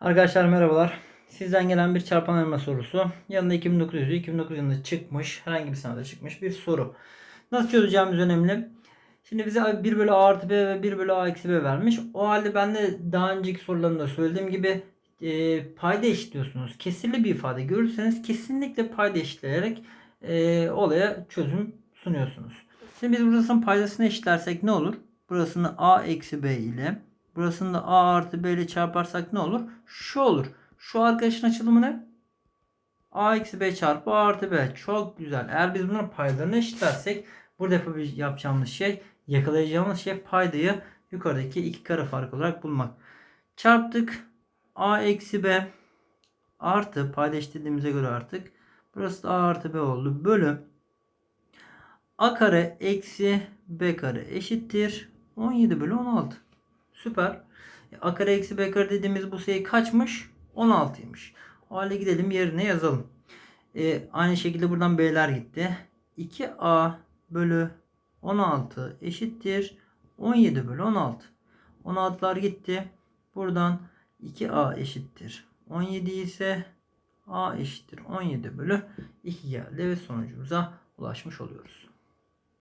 Arkadaşlar merhabalar. Sizden gelen bir çarpan ayırma sorusu. Yanında 2900'ü 2009 yılında çıkmış. Herhangi bir sınavda çıkmış bir soru. Nasıl çözeceğimiz önemli. Şimdi bize 1 bölü a artı b ve 1 bölü a eksi b vermiş. O halde ben de daha önceki sorularımda söylediğim gibi e, payda eşitliyorsunuz. Kesirli bir ifade görürseniz kesinlikle payda eşitleyerek e, olaya çözüm sunuyorsunuz. Şimdi biz burasının paydasını eşitlersek ne olur? Burasını a eksi b ile burasını da a artı b ile çarparsak ne olur? Şu olur. Şu arkadaşın açılımı ne? a eksi b çarpı a artı b. Çok güzel. Eğer biz bunların paylarını eşitlersek burada yapacağımız şey yakalayacağımız şey paydayı yukarıdaki iki kare fark olarak bulmak. Çarptık. a eksi b artı payda eşitlediğimize göre artık burası da a artı b oldu. Bölü a kare eksi b kare eşittir 17 bölü 16. Süper. E, A kare eksi B kare dediğimiz bu sayı kaçmış? 16'ymış. O halde gidelim yerine yazalım. E, aynı şekilde buradan B'ler gitti. 2A bölü 16 eşittir 17 bölü 16. 16'lar gitti. Buradan 2A eşittir 17 ise A eşittir 17 bölü 2 geldi ve sonucumuza ulaşmış oluyoruz.